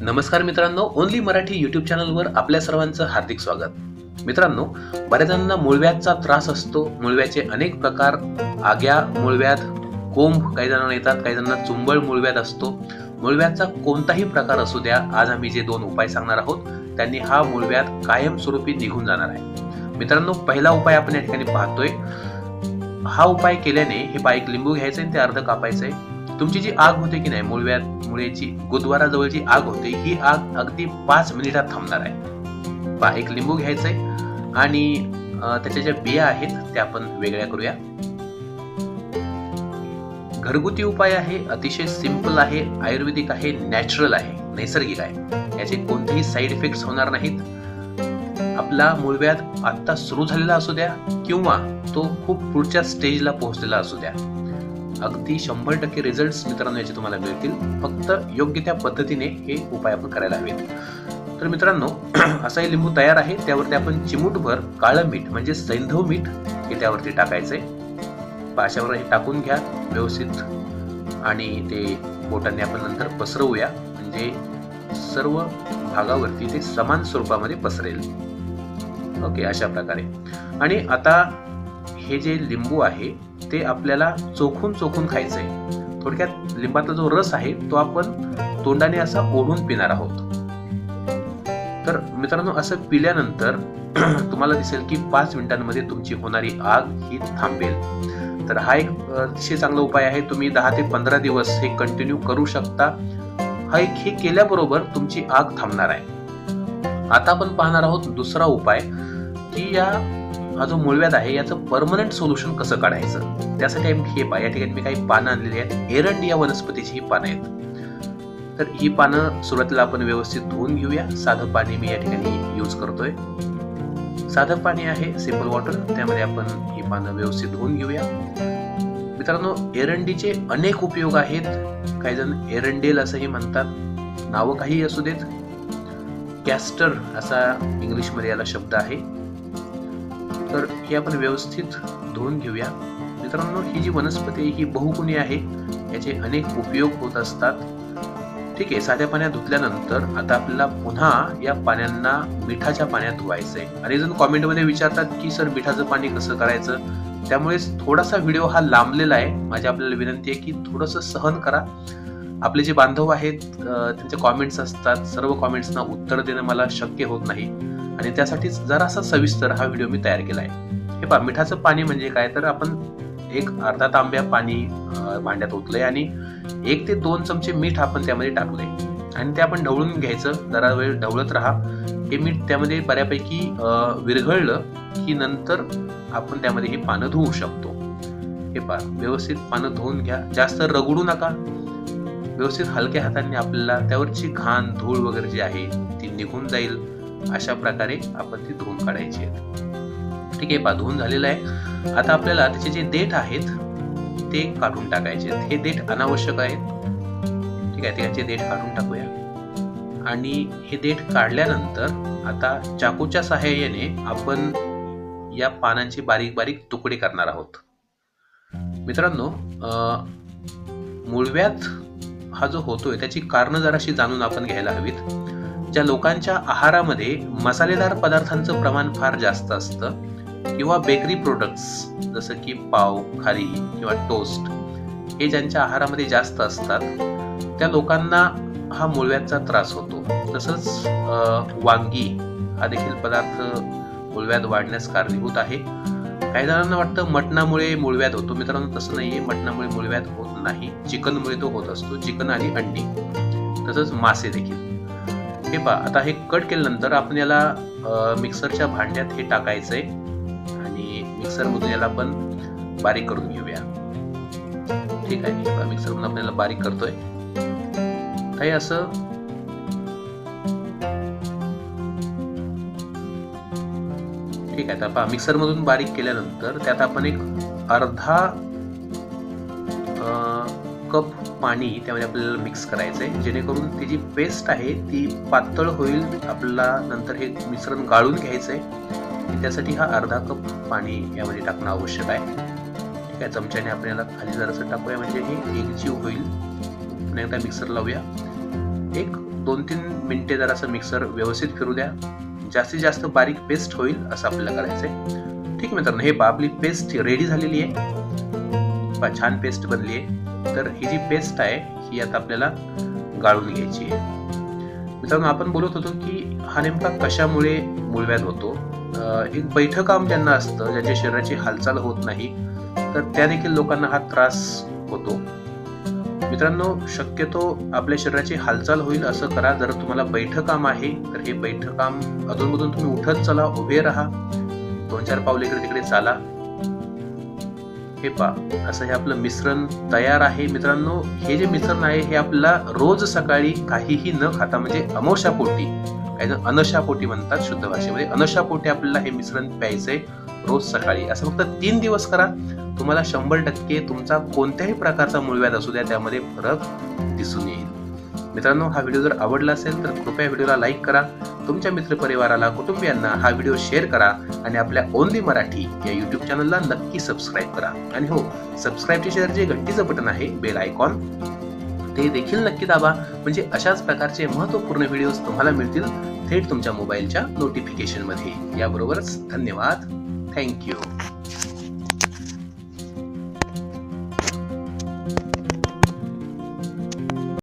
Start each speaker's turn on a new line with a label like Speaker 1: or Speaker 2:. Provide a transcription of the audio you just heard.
Speaker 1: नमस्कार मित्रांनो only Marathi YouTube चॅनलवर आपल्या सर्वांचं हार्दिक स्वागत. मित्रांनो बऱ्याचांना मुळव्याचा मुळव्याधचा त्रास असतो. मुळव्याचे अनेक प्रकार आग्या मुळव्याध कोंब काही जणांना येतात काही जणांना चुंबळ मुळव्याध असतो. मुळव्याधचा कोणताही प्रकार असू द्या आज आम्ही जे दोन उपाय सांगणार आहोत त्यांनी हा मुळव्याध कायमस्वरूपी निघून जाणार आहे. मित्रांनो पहिला उपाय आपण या ठिकाणी पाहतोय. हा उपाय केल्याने हे पा एक लिंबू घ्यायचं आणि ते अर्ध कापायचंय. तुमची जी आग होते की नाही मुळव्यात मुळेची गुरुद्वाराजवळची आग होते ही आग अगदी पाच मिनिटात थांबणार आहे. पा एक लिंबू घ्यायचंय आणि त्याच्या ज्या बिया आहेत त्या आपण वेगळ्या करूया. घरगुती उपाय आहे अतिशय सिंपल आहे आयुर्वेदिक आहे नॅचरल आहे नैसर्गिक आहे. याचे कोणतेही साईड इफेक्ट्स होणार नाहीत. आपला मूळव्याध आत्ता सुरू झालेला असू द्या किंवा तो खूप पुढच्या स्टेजला पोहोचलेला असू द्या. अगदी शंभर टक्के रिझल्ट मित्रांनो याचे तुम्हाला मिळतील. फक्त योग्य त्या पद्धतीने हे उपाय आपण करायला हवेत. तर मित्रांनो असा हे लिंबू तयार आहे. त्यावरती आपण चिमूटभर काळं मीठ म्हणजे सैंधव मीठ हे त्यावरती टाकायचंय. पाशावर हे टाकून घ्या व्यवस्थित. आणि ते बोटांनी आपण नंतर पसरवूया. म्हणजे सर्व भागावरती ते समान स्वरूपामध्ये पसरेल. ओके अशा प्रकारे. आणि आता हे जे लिंबू आहे ते आपल्याला चोखून चोखून खायचंय. थोडक्यात लिंबाचा जो रस आहे तो आपण तोंडाने असा ओढून पिणार आहोत. तर मित्रांनो असं पिल्यानंतर तुम्हाला दिसेल की पाच मिनिटांमध्ये तुमची होणारी आग ही थांबेल. तर हा एक अतिशय चांगला उपाय आहे. तुम्ही दहा ते पंधरा दिवस हे कंटिन्यू करू शकता. हा एक हे केल्याबरोबर तुमची आग थांबणार आहे. आता आपण पाहणार आहोत दुसरा उपाय की या हा जो मूळव्याध आहे याचं परमनंट सोल्युशन कसं काढायचं? त्यासाठी आम्ही हे पा या ठिकाणी मी काही पानं आणलेली आहेत. एरंड या वनस्पतीची ही पानं आहेत. तर ही पानं सुरुवातीला आपण व्यवस्थित धुवून घेऊया. साधं पाणी मी या ठिकाणी यूज करतोय. साधं पाणी आहे सिंपल वॉटर त्यामध्ये आपण ही पानं व्यवस्थित धुवून घेऊया. मित्रांनो एरंडीचे अनेक उपयोग आहेत. काही जण एरंडेल असंही म्हणतात. नावं काही असू देत. कॅस्टर असा इंग्लिशमध्ये याला शब्द आहे. तर हे आपण व्यवस्थित धुवून घेऊया. मित्रांनो ही जी वनस्पती आहे ही बहुगुणी आहे. याचे अनेक उपयोग होत असतात. ठीक आहे साध्या पाण्यात धुतल्यानंतर आता आपल्याला पुन्हा या पाण्यांना मिठाच्या पाण्यात धुवायचं आहे आणि जण कॉमेंटमध्ये विचारतात की सर मिठाचं पाणी कसं करायचं? त्यामुळे थोडासा व्हिडिओ हा लांबलेला आहे. माझी आपल्याला विनंती आहे की थोडंसं सहन करा. आपले जे बांधव आहेत त्यांचे कॉमेंट्स असतात. सर्व कॉमेंट्सना उत्तर देणं मला शक्य होत नाही. आणि त्यासाठीच जरासा सविस्तर हा व्हिडिओ मी तयार केला आहे. हे पहा मिठाचं पाणी म्हणजे काय? तर आपण एक अर्धा तांब्या पाणी भांड्यात ओतलंय आणि एक ते दोन चमचे मीठ आपण त्यामध्ये टाकलंय. आणि ते आपण ढवळून घ्यायचं. जरा वेळ ढवळत राहा. हे मीठ त्यामध्ये बऱ्यापैकी विरघळलं की नंतर आपण त्यामध्ये ही पानं धुवू शकतो. हे पहा व्यवस्थित पानं धुवून घ्या. जास्त रगडू नका. व्यवस्थित हलक्या हातांनी आपल्याला त्यावरची घाण धूळ वगैरे जी आहे ती निघून जाईल. अशा प्रकारे आपण ती धुवून काढायची आहे. ठीक आहे पा धुवून झालेलं आहे. आता आपल्याला त्याचे जे देठ आहेत ते काढून टाकायचे आहेत. हे देठ अनावश्यक आहेत. ठीक आहे त्याचे देठ काढून टाकूया. आणि हे देठ काढल्यानंतर आता चाकूच्या सहाय्याने आपण या पानांचे बारीक बारीक तुकडे करणार आहोत. मित्रांनो अं, हा जो होतोय त्याची कारणं जराशी जाणून आपण घ्यायला हवीत. ज्या लोकांच्या आहारामध्ये मसालेदार पदार्थांचं प्रमाण फार जास्त असतं किंवा बेकरी प्रोडक्ट्स जसं की पाव खारी किंवा टोस्ट हे ज्यांच्या आहारामध्ये जास्त असतात त्या लोकांना हा मुळव्याचा त्रास होतो. तसंच वांगी हा देखील पदार्थ मुळव्याध वाढण्यास कारणीभूत आहे. काही जणांना वाटतं मटणामुळे मुळव्यात होतो. मित्रांनो तसं नाहीये. मटणामुळे मुळव्याध होत नाही. चिकनमुळे तो होत असतो. चिकन आणि अंडी. तसंच मासे देखील. हे पहा आता हे कट केल्यानंतर आपण याला मिक्सरच्या भांड्यात हे टाकायचंय आणि मिक्सरमधून याला आपण बारीक करून घेऊया. ठीक आहे हे पहा मिक्सरमधून आपण याला बारीक करतोय. काही असं ठीक आहे आता पहा मिक्सरमधून बारीक केल्यानंतर त्यात आपण एक अर्धा कप पाणी त्यामध्ये आपल्याला मिक्स करायचं आहे जेणेकरून ती जी पेस्ट आहे ती पातळ होईल आपल्याला नंतर हे मिश्रण गाळून घ्यायचं आहे त्यासाठी हा अर्धा कप पाणी यामध्ये टाकणं आवश्यक आहे. ठीक आहे चमच्याने आपण याला खाली जरासं टाकूया म्हणजे हे एकजीव होईल. पुन्हा एकदा मिक्सर लावूया. एक दोन तीन मिनटे जरासं मिक्सर व्यवस्थित फिरू द्या. जास्तीत जास्त बारीक पेस्ट होईल असं आपल्याला करायचं आहे ठीक आहे मित्रांनो हे आपली पेस्ट रेडी झालेली आहे. छान पेस्ट बनली आहे. तर ही जी पेस्ट आहे ही आता आपल्याला गाळून घ्यायची आहे. मित्रांनो आपण बोलत होतो की हा नेमका कशामुळे मूळव्याध होतो? एक बैठं काम ज्यांना असतं ज्यांच्या शरीराची हालचाल होत नाही तर त्या देखील लोकांना हा त्रास होतो. मित्रांनो शक्यतो आपल्या शरीराची हालचाल होईल असं करा. जर तुम्हाला बैठं काम आहे तर हे बैठं काम अधूनमधून तुम्ही उठत चला उभे राहा. दोन चार पावले इकडे तिकडे चाला. हे पा असं हे आपलं मिश्रण तयार आहे. मित्रांनो हे जे मिश्रण आहे हे आपल्याला रोज सकाळी काहीही न खाता म्हणजे अमोशापोटी काही जण अनशापोटी म्हणतात शुद्ध भाषेमध्ये अनशा पोटी आपल्याला हे मिश्रण प्यायचंय रोज सकाळी. असं फक्त तीन दिवस करा. तुम्हाला शंभर टक्के तुमचा कोणत्याही प्रकारचा मूळव्याध असू द्या त्यामध्ये फरक दिसून येईल. मित्रांनो हा व्हिडिओ जर आवडला असेल तर कृपया व्हिडिओला लाईक करा. तुमच्या मित्रपरिवाराला कुटुंबियांना हा व्हिडिओ शेअर करा आणि आपल्या ओनली मराठी या युट्यूब चॅनलला नक्की सबस्क्राईब करा. आणि हो सबस्क्राईबच्या शेअर जे घंटीचं बटन आहे बेल आयकॉन ते देखील नक्की दाबा. म्हणजे अशाच प्रकारचे महत्त्वपूर्ण व्हिडिओज तुम्हाला मिळतील थेट तुमच्या मोबाईलच्या नोटिफिकेशनमध्ये याबरोबरच धन्यवाद. थँक्यू